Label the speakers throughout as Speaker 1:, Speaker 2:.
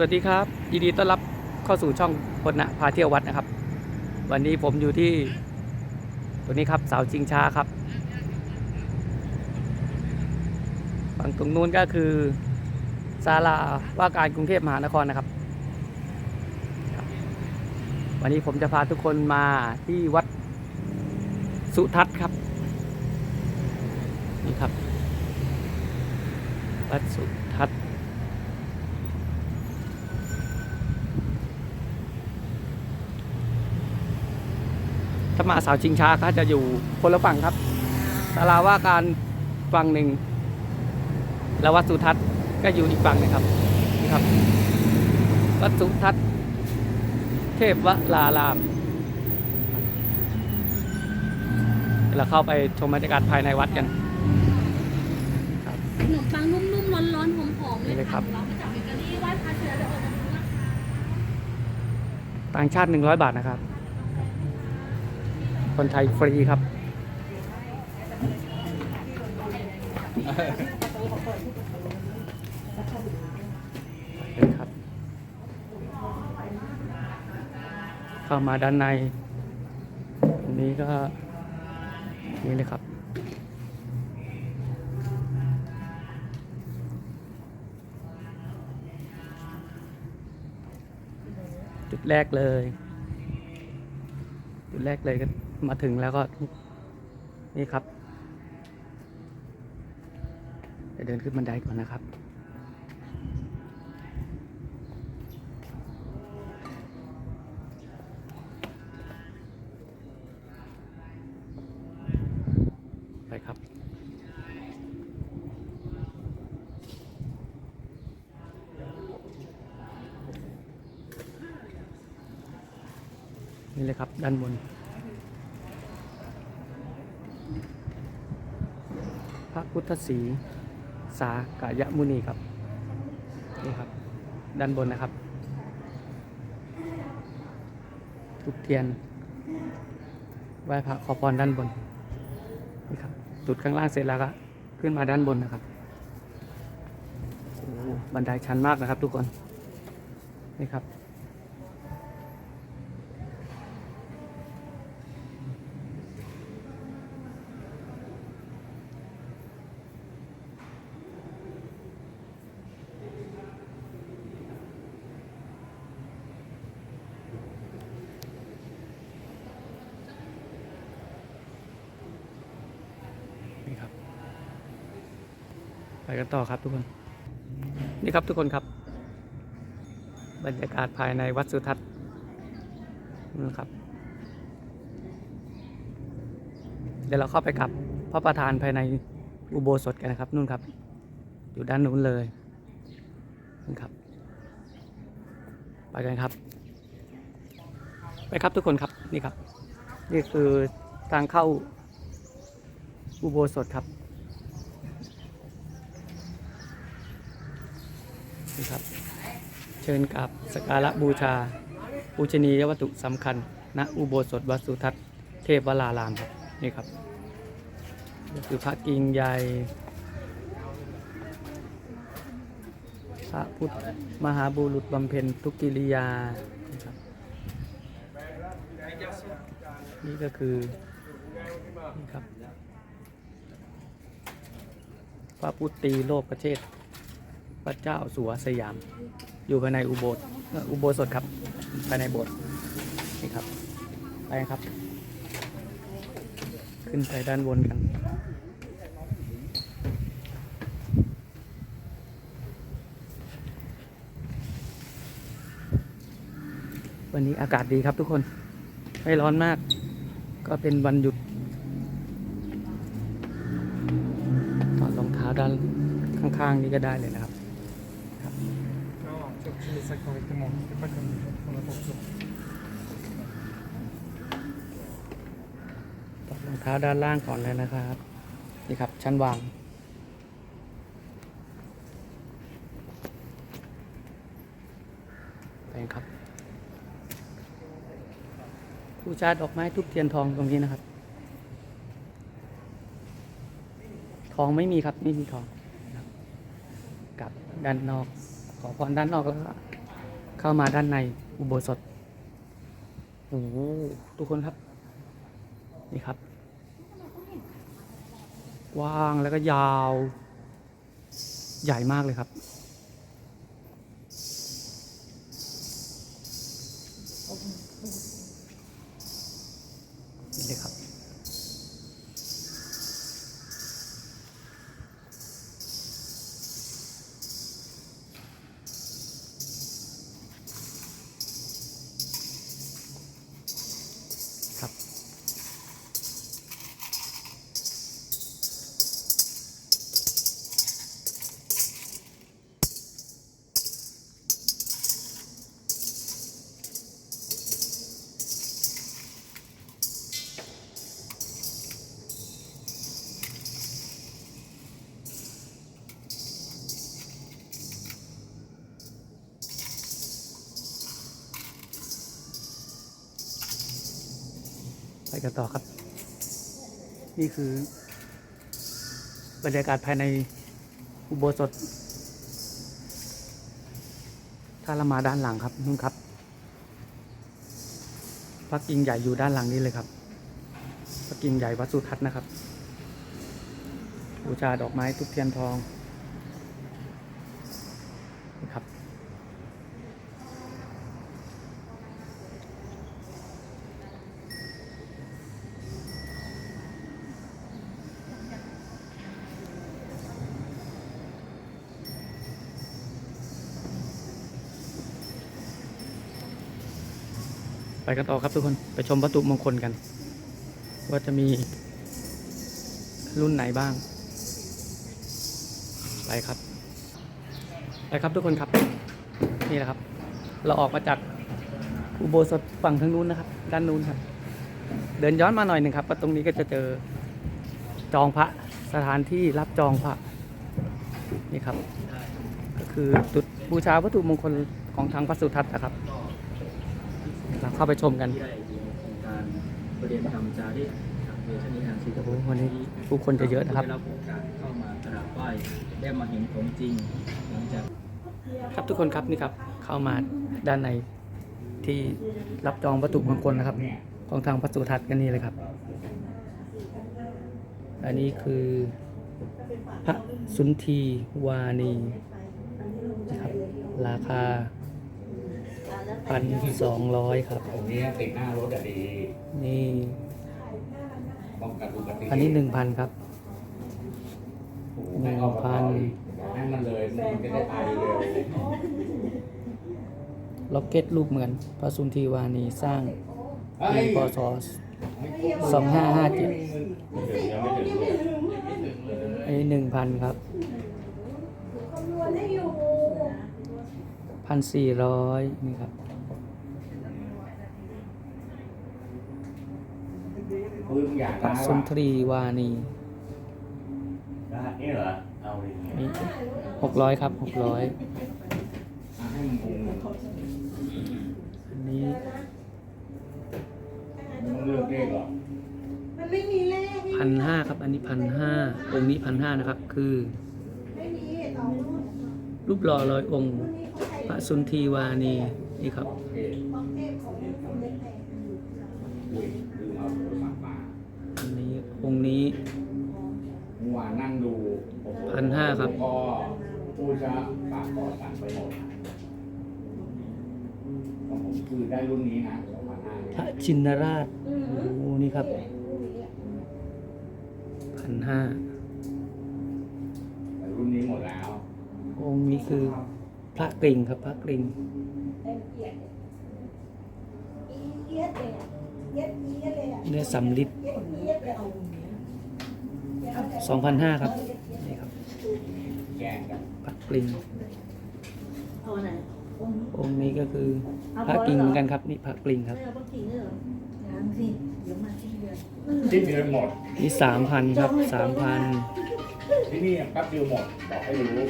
Speaker 1: สวัสดีครับยินดีต้อนรับเข้าสู่ช่องพลนะพาเที่ยววัดนะครับ วันนี้ผมอยู่ที่ตัวนี้ครับเสาชิงช้าครับฝั่งตรงนู้นก็คือศาลาว่าการกรุงเทพมหานครนะครับครับวันนี้ผมจะพาทุกคนมาที่วัดสุทัศน์ครับนี่ครับวัดสุทัศน์ ถ้ามาเสาวชิงช้าก็จะอยู่คนละฝั่งครับศาลาว่าการฝั่งหนึ่งแล้ววัดสุทัศน์ก็อยู่อีกฝั่งหนึงครับนี่ครับ วัดสุทัศน์เทพวรารามเดี๋ยวเราเข้าไปชมบรรยากาศภายในวัดกัน
Speaker 2: ขนมปังนุ่มๆร้อนๆหอมๆ
Speaker 1: นี่
Speaker 2: เล
Speaker 1: เลยยครั
Speaker 2: ค่ะ
Speaker 1: บ
Speaker 2: เรามาจากเบเกอรี่ไหว้พระเชื้อเดี๋ยวเอามาดูนะคะ
Speaker 1: ต่างชาติ 100 บาทนะครับ คนไทยฟรีครับเป็นครับ เข้ามาด้านในนนี้ก็นี่เลยครับจุดแรกเลย จุดแรกเลยก็ มาถึงแล้วก็นี่ครับเดี๋ยวเดินขึ้นบันไดก่อนนะครับ ไปครับนี่เลยครับด้านบน พระพุ ทศรีสากายมุนีครับนี่ครับ ด้านบนนะครับ ทุกเทียนไหว้พระขอพรด้านบนนี่ครับจุดข้างล่างเสร็จแล้วก็ขึ้นมาด้านบนนะครับบันไดชันมากนะครับทุกคนนี่ครับ กันต่อครับทุกคน นี่ครับทุกคนครับ บรรยากาศภายในวัดสุทัศน์นะครับ เดี๋ยวเราเข้าไปกับพระประธานภายในอุโบสถกันนะครับนู่นครับ อยู่ด้านนู้นเลยนู่นครับ ไปกันครับ ไปครับทุกคนครับนี่ครับ นี่คือทางเข้าอุโบสถครับนี่ครับ เชิญกับสการะบูชาปูชนียวัตถุสำคัญณอุโบสถวัดสุทัศน์เทพวรารามครับนี่ครับคือพระกิ่งใหญ่พระพุทธมหาบุรุษบำเพ็ญทุกกิริยานะครับนี่ก็คือนี่ครับพระพุทธีโลกประเทศพระเจ้าสัวสยาม อยู่ภายในอุโบสถอุโบสถครับภายในโบสถ์นี่ครับไปครับ ขึ้นไปด้านบนกันวันนี้อากาศดีครับทุกคน ไม่ร้อนมาก ก็เป็นวันหยุดถอดรองเท้าด้านข้างๆ นี้ก็ได้เลยนะครับ
Speaker 3: så precis sagt var lite mat. Det är faktiskt från ett också.
Speaker 1: ถอดรองเท้าด้านล่างก่อนเลยนะครับ นี่ครับ ชั้นวางไปครับบูชาดอกไม้ทุกเทียนทองตรงนี้นะครับ ทองไม่มีครับ ไม่มีทองกลับด้านนอก ขอพรด้านนอกแล้วก็เข้ามาด้านในอุโบสถโอ้โหทุกคนครับ นี่ครับ กว้างแล้วก็ยาว ใหญ่มากเลยครับ กันต่อครับ นี่คือบรรยากาศภายในอุโบสถถ้าเรามาด้านหลังครับนู่นครับพระกิ่งใหญ่อยู่ด้านหลังนี้เลยครับพระกิ่งใหญ่วัดสุทัศน์นะครับบูชาดอกไม้ทุกเทียนทอง ไปกันต่อครับทุกคนไปชมวัตถุมงคลกัน ว่าจะมีรุ่นไหนบ้าง ไปครับ ไปครับทุกคนครับ นี่แหละครับ เราออกมาจากอุโบสถฝั่งทางนู้นนะครับ ด้านนู้นครับ เดินย้อนมาหน่อยหนึ่งครับว่าตรงนี้ก็จะเจอจองพระสถานที่รับจองพระนี่ครับ ก็คือจุดบูชาวัตถุมงคลของทางพระสุทัศน์นะครับ เราเข้าไปชมกัน
Speaker 4: ที่ได้อยู่โครงการประเด็นธรรมจาริกครับโดยท่านนิทานศรี
Speaker 1: โอ้โหวันนี้ผู้คนจะเยอะนะครับ
Speaker 4: ได้รับโอกาสเข้ามากราบไหว้ได้มาเห็นของจริงหลังจาก
Speaker 1: ครับทุกคนครับนี่ครับเข้ามาด้านในที่รับจองวัตถุมงคลนะครับ ของทางพระสุทัศน์กันนี่เลยครับ อันนี้คือพระสุนทรีวานีนะครับราคา พันสองร้อยครับ
Speaker 5: ตรงนี้ติดหน้ารถอะดี
Speaker 1: นี่
Speaker 5: ป้องกันอุบัติเหตุ
Speaker 1: อันนี้หนึ่งพันครับ
Speaker 5: หนึ่งพันให้มันเลยมันจะได้ตายเร็ว
Speaker 1: ล็อกเก็ตรูปเหมือนพระสุนทรีวานีสร้าง
Speaker 5: เฮ้
Speaker 1: ปี
Speaker 5: ย
Speaker 1: พศสองห้าห้าเจ็ด
Speaker 5: ยังไม่ถึงเลย
Speaker 1: อันนี้หนึ่งพันครับพันสี่ร้อยนี่ครับ
Speaker 5: ปืนอยาก
Speaker 1: พระ
Speaker 5: ตาย
Speaker 1: สุนทรีวานี
Speaker 5: นี่เหรอ เอาดิ
Speaker 1: นี่หกร้อยครับหกร้อย
Speaker 5: ให้มันคง
Speaker 1: อันนี้
Speaker 5: มันต้องเลือกเลขหรอ
Speaker 2: มันไม่มีเลข
Speaker 1: พันห้าครับ อันนี้พันห้าองค์นี้พันห้านะครับ คือ
Speaker 2: ไม่มีต่อรุ่น
Speaker 1: รูปหล่อร้อยองค์พระสุนทรีวานีนี่ครับ
Speaker 5: อ
Speaker 2: งค์นี้ เมื่
Speaker 5: อวานนั่งดูโอ้โพั
Speaker 1: นห้าครับ
Speaker 5: ก็พูดจะปากคอสั่นไปหมดของผมคือได้รุ่นนี้นะสองพันห้า
Speaker 1: พระชินราชโอ้โหนี่ครับพันห้า
Speaker 5: แต่รุ่นนี้หมดแล้ว
Speaker 1: องค์นี้คือพระกริ่งครับพระกริ่ง
Speaker 2: เต็มเกียรติอีเอียดเลยอะ เอียดเอียดเลยอะ
Speaker 1: เนื้อสำลิด
Speaker 2: เอียดเอียดเลยเอา
Speaker 1: สองพันห้าครับ นี่ครับ
Speaker 5: แย่งกัน
Speaker 1: พระกริ่ง
Speaker 6: เอาไหนองค์
Speaker 1: องค์นี้ก็คือพระกริ่งเหมือนกันครับ นี่พระกริ่งครับ
Speaker 6: ไม่เอาพวกกิ่งเลยเหรอยังสิเดี๋ยวมาที่เดือน
Speaker 5: ที่เดือนหมด
Speaker 1: นี่สามพันครับสามพัน
Speaker 5: ที่นี่แป๊บเดียวหมดบอกให้รู้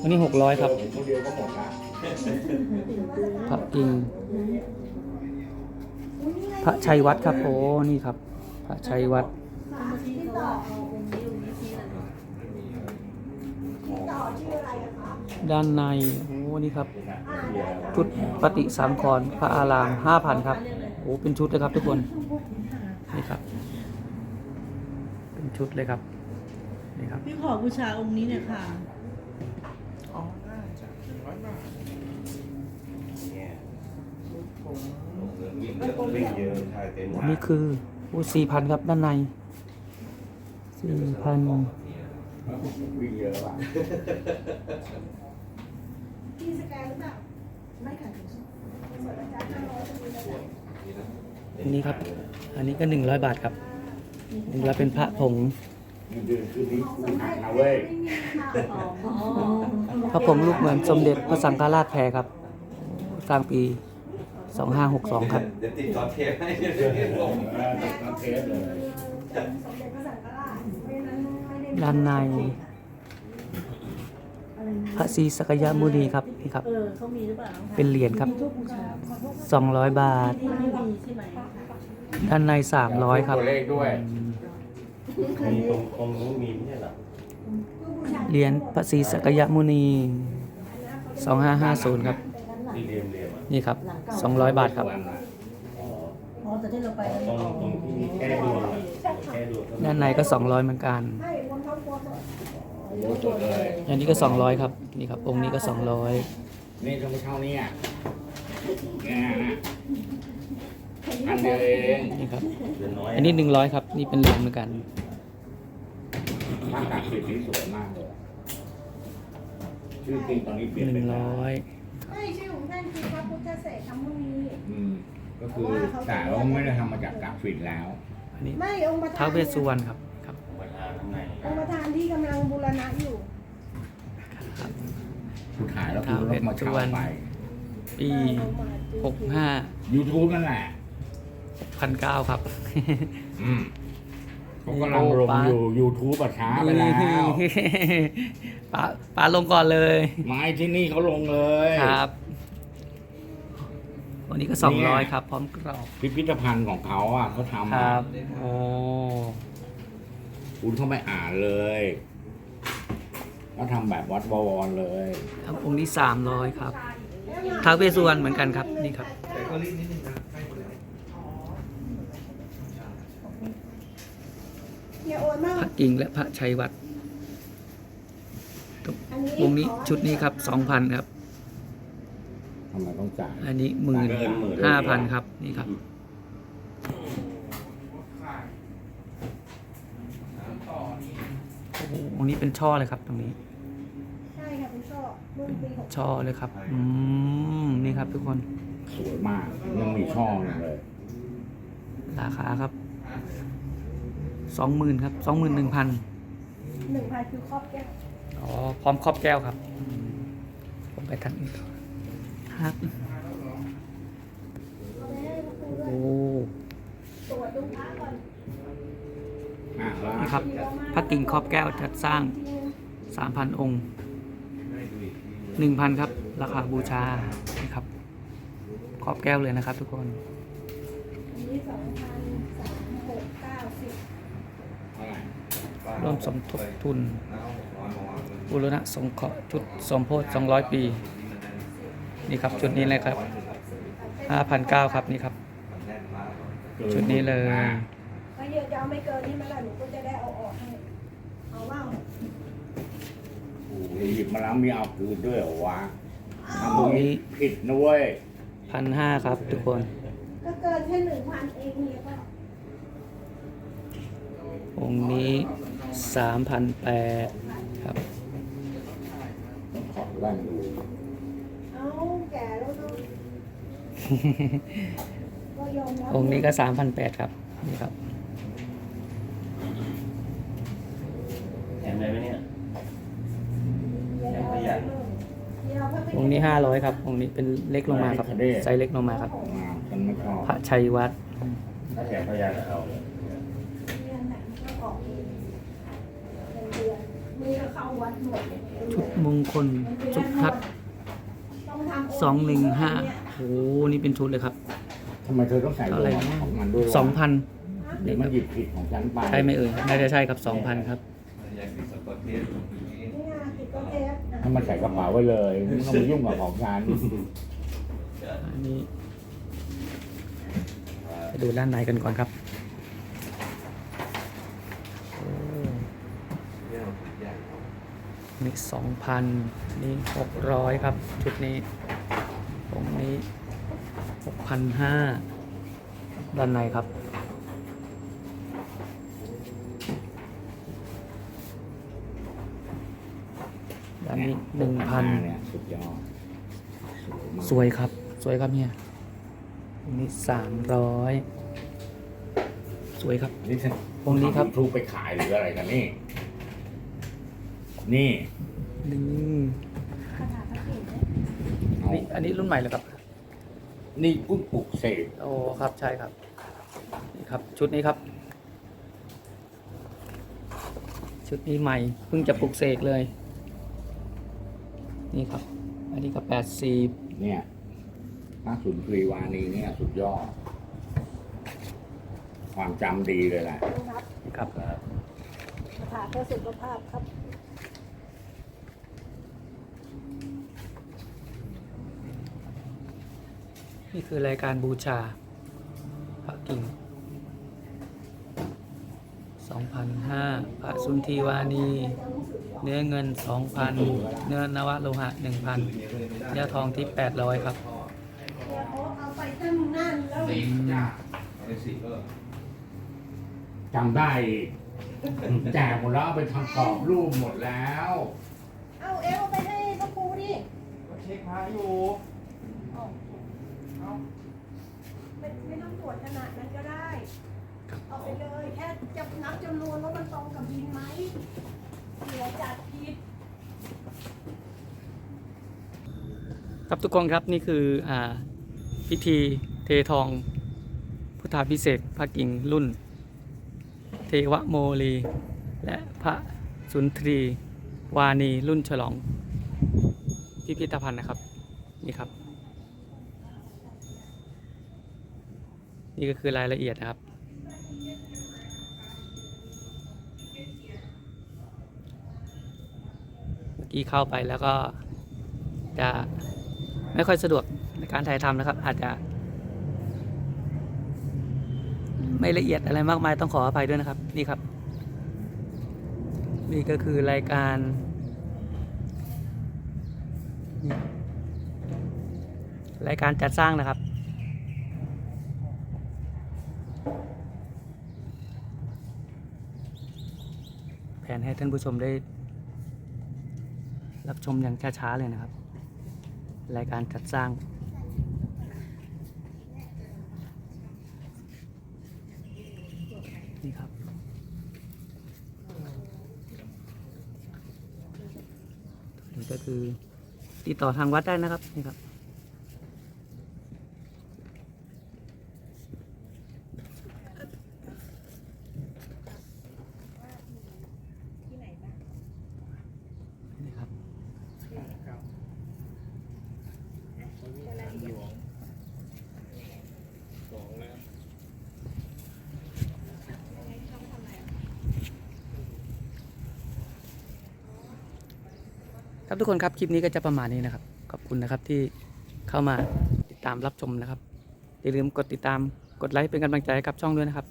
Speaker 1: วันนี้หกร้อยครับ
Speaker 5: ผมคนเดียวก็หมดละ
Speaker 1: พระกริ่ง พระชัยวัดครับโอ้นี่ครับ พระชัยวัด
Speaker 6: เมื่อกี้เขาว่าเอาองค์นี้องค์นี้ชี้อะไร
Speaker 2: ต่อชื่ออะไรอะคะ
Speaker 1: ด้านในโอ้นี่ครับ ชุดปฏิสังขรณ์พระอารามห้าพันครับโอ้เป็นชุดเลยครับทุกคนนี่ครับ เป็นชุดเลยครับนี่ครับ
Speaker 6: พี่ขอบูชาองค์นี้เนี่ยค่ะ
Speaker 3: อ๋อน่าจะหนึ่งร้อยบาท
Speaker 7: เนี่ย
Speaker 3: ผม
Speaker 7: วิ่งเยอะวิ่งเต็ม
Speaker 1: อันนี้คือโอ้สี่พันครับด้านในสี่พัน
Speaker 5: วิ่งเยอะว่ะ
Speaker 2: ที่สแกนหรือเปล่าไม่ค่ะถึงส่วนอาจารย์ห้าร้อยจะมีระดับ
Speaker 1: อันนี้ครับ อันนี้ก็หนึ่งร้อยบาทครับหนึ่งร้อยเป็นพระผง
Speaker 5: เงินคืนนี้กูหักนะเว้ย
Speaker 1: พระผงลูกเหมือนสมเด็จพระสังฆราชแพรครับสร้างปี 2562ครับ
Speaker 7: เดี๋ยวติดต่อเทปให้
Speaker 5: เออต้องเทสเลย
Speaker 2: สมเด็จพระสังฆราชเพราะฉะนั้นไม่ได้
Speaker 1: ด้านใน
Speaker 6: อะไรนะ
Speaker 1: พระศรีสักยมุนีครับนี่ครับ
Speaker 6: เออเขามีหรือเปล่า
Speaker 1: เป็นเหรียญครับ
Speaker 6: มีทูปบูชา
Speaker 1: 200 บาท
Speaker 6: ที่ไม่มีใช่ไหม
Speaker 1: ด้านใน 300 ครับ
Speaker 5: ตัวเลขด้วย
Speaker 7: มีตรงตรงนู้นมีไม่ใช่เหรอ
Speaker 1: เหรียญพระศรีสักยมุนี 2550 ครับ นี่ครับ 200 บาทครับ
Speaker 6: อ๋อแต่ที่เราไป
Speaker 7: ตรงตรงที่แก้ดวงอะแก้ดวง
Speaker 1: ด้านในก็ 200 เหมือนกัน
Speaker 2: ให้บนท้องตัวสด
Speaker 5: โอ้จดเลย
Speaker 1: อันนี้ก็ 200 ครับนี่ครับ องค์นี้ก็ 200
Speaker 5: นี่ต้องไปเท่านี้อะเนี่ยนะอันเดียวเอง
Speaker 1: นี่ครับ
Speaker 7: เดือนน้อย
Speaker 1: อันนี้ 100 ครับ นี่เป็นเหรียญเหมือนกัน
Speaker 5: หน้าตาคลิปนี้สวยมากเลยชื่อจริงตอนนี้เปลี่ยนเป็น
Speaker 1: 100
Speaker 2: ไม่ชื่อของท่านคือพระพุทธเสกธรรมุนี
Speaker 5: อืมก็คือแต่ว่าไม่ได้ทำมาจากกราฟิกแล้ว
Speaker 1: อันนี้
Speaker 2: ไม่องค์ประธาน
Speaker 1: ท้าวเวสสุวรรณครับครับ
Speaker 7: ประธานข้างใน
Speaker 2: องค์ประธานที่กำลังบูรณะอยู่
Speaker 5: ผู้ถ่ายแล้วคือรถมาเช่าไป
Speaker 1: ปี65
Speaker 5: YouTube นั่นแหละ
Speaker 1: 1,900ครับ
Speaker 5: อืม เขากำลังลงอยู่ YouTube อะช้าไปแล้ว
Speaker 1: ป๋าป๋าลงก่อนเลย
Speaker 5: ไม้ที่นี่เขาลงเลย
Speaker 1: ครับ วันนี้ก็
Speaker 5: เนี่ย
Speaker 1: 200ครับ พร้อมกรอบ
Speaker 5: พิพิธภัณฑ์ของเขาอะเขาทำ
Speaker 1: ค
Speaker 5: อะ
Speaker 1: รับโอ้
Speaker 5: คุณเข้าไปอ่านเลยเขาทำแบบวัดบวรเลย
Speaker 1: ครับองค์นี้300ครับท้าวเวสสุวรรณเหมือนกันครับนี่ครับ
Speaker 2: เฮียโอนมาก
Speaker 1: พระกิ่งและพระชัยวัด
Speaker 2: อันนี้
Speaker 1: วงนี้ชุดนี้ครับ2,000ครับ
Speaker 5: ทำไมต้องจ่าย
Speaker 1: อันนี้หมื่นห้าพันครับนี่ครับโอ้โหองค์นี้เป็นช่อเลยครับตรงนี้
Speaker 2: ใช่ค่ะเป็นช่อรุ่นปีหก
Speaker 1: ช่อเลยครับ อืมนี่ครับทุกคน
Speaker 5: สวยมาก ยังมีช่องเลย
Speaker 1: ราคาครับ สองหมื่นครับสองหมื่นหนึ่งพัน
Speaker 2: หนึ่งพันคือครอบแก้ว
Speaker 1: อ๋อพร้อมครอบแก้วครับอืมผมไปทางนี้ต่อครับโอ้
Speaker 2: ตรวจดูพระก่อน
Speaker 5: อะแล้ว
Speaker 1: นี่ครับพระกิ่งครอบแก้วจัดสร้างสามพันองค์หนึ่งพันครับ ราคาบูชานี่ครับครอบแก้วเลยนะครับทุกคน
Speaker 2: อันนี้สองพันสามหกเก้าสิบ
Speaker 5: เท่าไหร่
Speaker 1: ร่วมสมทบทุนบุรณะสงเคราะห์ชุดสมโพธิ200 ปี นี่ครับชุดนี้เลยครับ5,900ครับนี่ครับ ชุดนี้เลย
Speaker 2: ถ้าเยอะจะเอาไม่เกินนี่มาละหนูก็จะได้เอาออกให้เอาว่า
Speaker 5: โอ้โหหยิบมาแล้วมีเอาคืนด้วยเหรอวะทำตรงนี้ผิดนะเว้ย
Speaker 1: 1,500ครับทุกคน
Speaker 2: ก็เกินแค่หนึ่งพันเองเนี่ยก็
Speaker 1: องค์นี้ 3,800ครับ
Speaker 5: ต้องขอดแว่นดู
Speaker 2: เอาแก่แล้วก็ก็ยอมรับ
Speaker 1: องค์นี้ก็3,800ครับนี่ครับ
Speaker 7: แถมได้ไหมเนี่ย
Speaker 2: เดี๋ยวเอาไปเพิ่มเดี๋ยวเอาไป
Speaker 1: องค์นี้500ครับ องค์นี้เป็นเล็กลงมาครับไซส์เล็กลงมาครับ
Speaker 5: มาฉันไม่ชอบ
Speaker 1: พระชัยวัด
Speaker 7: ถ้าแถมพยานเอาเลย
Speaker 2: เดือนไหนก็ออกเองเป็นเดือนมือก็เข้าวัดหมด
Speaker 1: ชุดมงคลสุทัศน์
Speaker 2: ต้องทำ
Speaker 1: สองหนึ่งห้าโอ้นี่เป็นชุดเลยครับ
Speaker 5: ทำไมเธอต้องใส่
Speaker 1: เท่าไหร่
Speaker 5: โล
Speaker 1: นะ
Speaker 5: ของมันด้วยวะ
Speaker 1: สองพัน
Speaker 5: เดี๋ยวมันหยิบผิดของฉันไป
Speaker 1: ใช่ไหมเอ่ยน่าจะใช่ครับสองพันครับ
Speaker 2: นี่ไงติดก็เทป
Speaker 5: ทำมันใส่กระเป๋าไว้เลยไม่ต้องมายุ่งกับของฉัน
Speaker 1: อันนี้ไปดูด้านในกันก่อนครับโอ้ นี่สองพันนี่หกร้อยครับ ชุดนี้ ตรงนี้หกพันห้าด้านในครับ ด้านนี้หนึ่งพัน
Speaker 5: เนี่ยสุดยอดมาก
Speaker 1: สวยครับ สวยครับเนี่ยอันนี้สามร้อยสวยครับ
Speaker 5: นี่ฉัน
Speaker 1: องค์นี้ครับ
Speaker 5: ทำ YouTube ไปขายหรืออะไรกันนี่ นี่
Speaker 1: นี่
Speaker 2: ขนาดพระเกศเนี่ย
Speaker 5: เอา
Speaker 1: นี่อันนี้รุ่นใหม่เลยครับ
Speaker 5: นี่เพิ่งปลุกเสก
Speaker 1: โอ้ครับใช่ครับ นี่ครับ ชุดนี้ครับ ชุดนี้ใหม่เพิ่งจะปลุกเสกเลย นี่ครับ อันนี้ก็แปดสิบ
Speaker 5: เนี่ยพระสุนทรีวานีเนี่ย สุดยอด ความจำดีเลยแหละ
Speaker 2: ดูครับ
Speaker 1: นี่ครับ
Speaker 2: มาถามเพื่อสุขภาพครับ
Speaker 1: นี่คือรายการบูชาพระกิ่ง2,005พระสุนทรีวานี เนื้อเงิน 2,000 เนื้อนวะโลหะ 1,000 เนื้อทองที่ 800 ครับ
Speaker 2: เนี่ยเขาเอาไปตั้งนั่นแล้ว
Speaker 5: จำได้อีกแจกหมดแล้วเอาไปทำกรอบรูปหมดแล้ว
Speaker 2: เอาเอลไปให้พระครูดิ
Speaker 3: เช็คพาอยู่
Speaker 2: เอา ไม่ไม่ต้องตรวจขนาดนั้นก็ได้ เอาไปเลยแค่จะนับจำนวนว่ามันตรงกับบินไหมเสียจัดผิด
Speaker 1: ครับทุกคนครับนี่คืออ่าพิธีเททอง พุทธาพิเศษกพระกิ่งรุ่น เทวโมลี และพระสุนทรี วานีรุ่นฉลอง พิพิธภัณฑ์นะครับ นี่ครับ นี่ก็คือรายละเอียดนะครับ เมื่อกี้เข้าไปแล้วก็จะไม่ค่อยสะดวกในการถ่ายทำนะครับ อาจจะ ไม่ละเอียดอะไรมากมายต้องขออภัยด้วยนะครับ นี่ครับ นี่ก็คือรายการรายการจัดสร้างนะครับ นให้ท่านผู้ชมได้ รับชมอย่างช้าๆเลยนะครับ รายการจัดสร้างนี่ครับนี่ก็คือติดต่อทางวัดได้นะครับนี่ครับ ครับทุกคนครับคลิปนี้ก็จะประมาณนี้นะครับ ขอบคุณนะครับที่เข้ามาติดตามรับชมนะครับอย่าลืมกดติดตามกดไลค์เป็นกำลังใจให้กับช่องด้วยนะครับ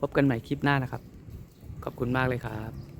Speaker 1: พบกันใหม่คลิปหน้านะครับ ขอบคุณมากเลยครับ